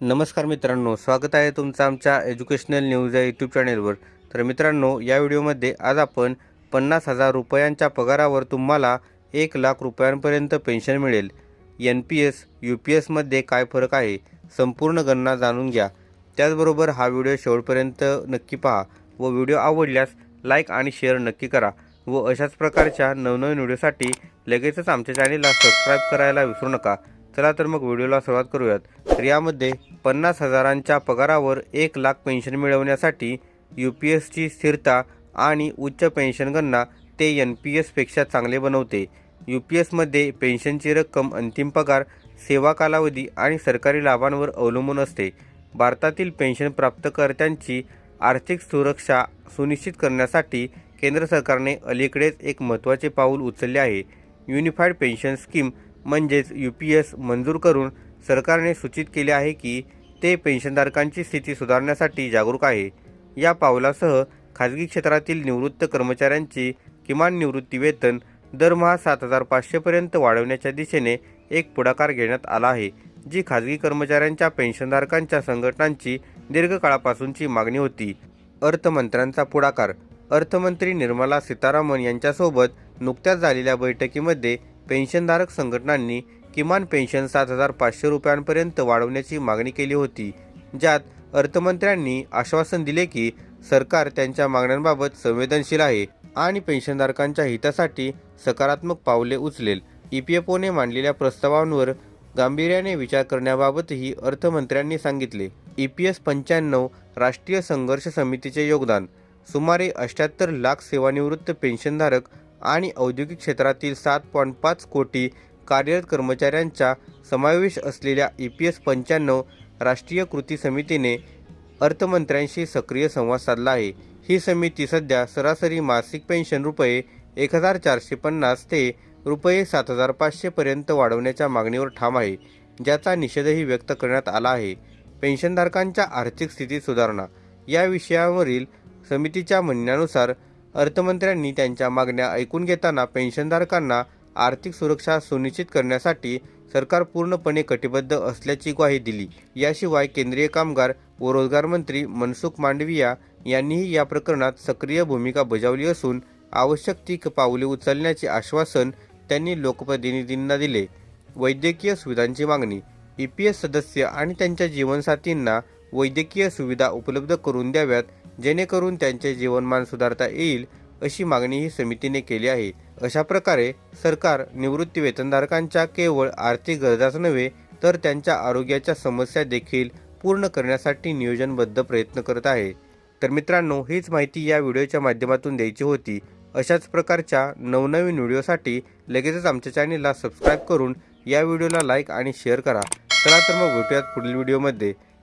नमस्कार मित्रांनो स्वागत आहे तुमचं आमच्या एज्युकेशनल न्यूज या यूट्यूब चॅनेलवर तर मित्रांनो या व्हिडिओमध्ये आज आपण पन्नास हजार रुपयांच्या पगारावर तुम्हाला एक लाख रुपयांपर्यंत पेन्शन मिळेल. N P S U P एसमध्ये काय फरक आहे संपूर्ण गणना जाणून घ्या. त्याचबरोबर हा व्हिडिओ शेवटपर्यंत नक्की पहा व व्हिडिओ आवडल्यास लाईक आणि शेअर नक्की करा व अशाच प्रकारच्या नवनवीन व्हिडिओसाठी लगेचच आमच्या चॅनेलला सबस्क्राईब करायला विसरू नका. चला तर मग व्हिडिओला सुरुवात करूयात. तर यामध्ये पन्नास हजारांच्या पगारावर एक लाख पेन्शन मिळवण्यासाठी यू पी एसची स्थिरता आणि उच्च पेन्शन गणना ते एन पी एसपेक्षा चांगले बनवते. यू पी एसमध्ये पेन्शनची रक्कम अंतिम पगार सेवा कालावधी आणि सरकारी लाभांवर अवलंबून असते. भारतातील पेन्शन प्राप्तकर्त्यांची आर्थिक सुरक्षा सुनिश्चित करण्यासाठी केंद्र सरकारने अलीकडेच एक महत्त्वाचे पाऊल उचलले आहे. युनिफाईड पेन्शन स्कीम म्हणजेच यू पी एस मंजूर करून सरकारने सूचित केले आहे की ते पेन्शनधारकांची स्थिती सुधारण्यासाठी जागरूक आहे. या पावलासह खाजगी क्षेत्रातील निवृत्त कर्मचाऱ्यांची किमान निवृत्ती वेतन दरमहा सात हजार पाचशेपर्यंत वाढवण्याच्या दिशेने एक पुढाकार घेण्यात आला आहे जी खाजगी कर्मचाऱ्यांच्या पेन्शनधारकांच्या संघटनांची दीर्घकाळापासूनची मागणी होती. अर्थमंत्र्यांचा पुढाकार अर्थमंत्री निर्मला सीतारामन यांच्यासोबत नुकत्याच झालेल्या बैठकीमध्ये पेन्शनधारक संघटनांनी किमान पेन्शन सात हजार पाचशे रुपयांपर्यंत वाढवण्याची मागणी केली होती. ज्यात अर्थमंत्र्यांनी आश्वासन दिले की सरकार त्यांच्या मागण्यांबाबत संवेदनशील आहे आणि पेन्शनधारकांच्या हितासाठी सकारात्मक पावले उचलेल. ई पी एफ ओने मांडलेल्या प्रस्तावांवर गांभीर्याने विचार करण्याबाबतही अर्थमंत्र्यांनी सांगितले. ई पी एस पंच्याण्णव राष्ट्रीय संघर्ष समितीचे योगदान. सुमारे अठ्याहत्तर लाख सेवानिवृत्त पेन्शनधारक आणि औद्योगिक क्षेत्रातील सात पॉईंट पाच कोटी कार्यरत कर्मचाऱ्यांचा समावेश असलेल्या ई पी एस पंच्याण्णव राष्ट्रीय कृती समितीने अर्थमंत्र्यांशी सक्रिय संवाद साधला आहे. ही समिती सध्या सरासरी मासिक पेन्शन रुपये एक हजार चारशे पन्नास ते रुपये सात हजार पाचशेपर्यंत वाढवण्याच्या मागणीवर ठाम आहे ज्याचा निषेधही व्यक्त करण्यात आला आहे. पेन्शनधारकांच्या आर्थिक स्थिती सुधारणा. या विषयावरील समितीच्या म्हणण्यानुसार अर्थमंत्र्यांनी त्यांच्या मागण्या ऐकून घेताना पेन्शनधारकांना आर्थिक सुरक्षा सुनिश्चित करण्यासाठी सरकार पूर्णपणे कटिबद्ध असल्याची ग्वाही दिली. याशिवाय केंद्रीय कामगार व रोजगार मंत्री मनसुख मांडविया यांनीही या प्रकरणात सक्रिय भूमिका बजावली असून आवश्यक ती पावले उचलण्याचे आश्वासन त्यांनी लोकप्रतिनिधींना दिले. वैद्यकीय सुविधांची मागणी ई पी एस सदस्य आणि त्यांच्या जीवनसाथींना वैद्यकीय सुविधा उपलब्ध करून द्याव्यात जेणेकरून त्यांचे जीवनमान सुधारता येईल अशी मागणीही समितीने केली आहे. अशा प्रकारे सरकार निवृत्ती वेतनधारकांच्या केवळ आर्थिक गरजाच नव्हे तर त्यांच्या आरोग्याच्या समस्या देखील पूर्ण करण्यासाठी नियोजनबद्ध प्रयत्न करत आहे. तर मित्रांनो हीच माहिती या व्हिडिओच्या माध्यमातून द्यायची होती. अशाच प्रकारच्या नवनवीन व्हिडिओसाठी लगेचच आमच्या चॅनेलला सबस्क्राईब करून या व्हिडिओला लाईक आणि शेअर करा. चला तर मग भेटूयात पुढील व्हिडिओमध्ये.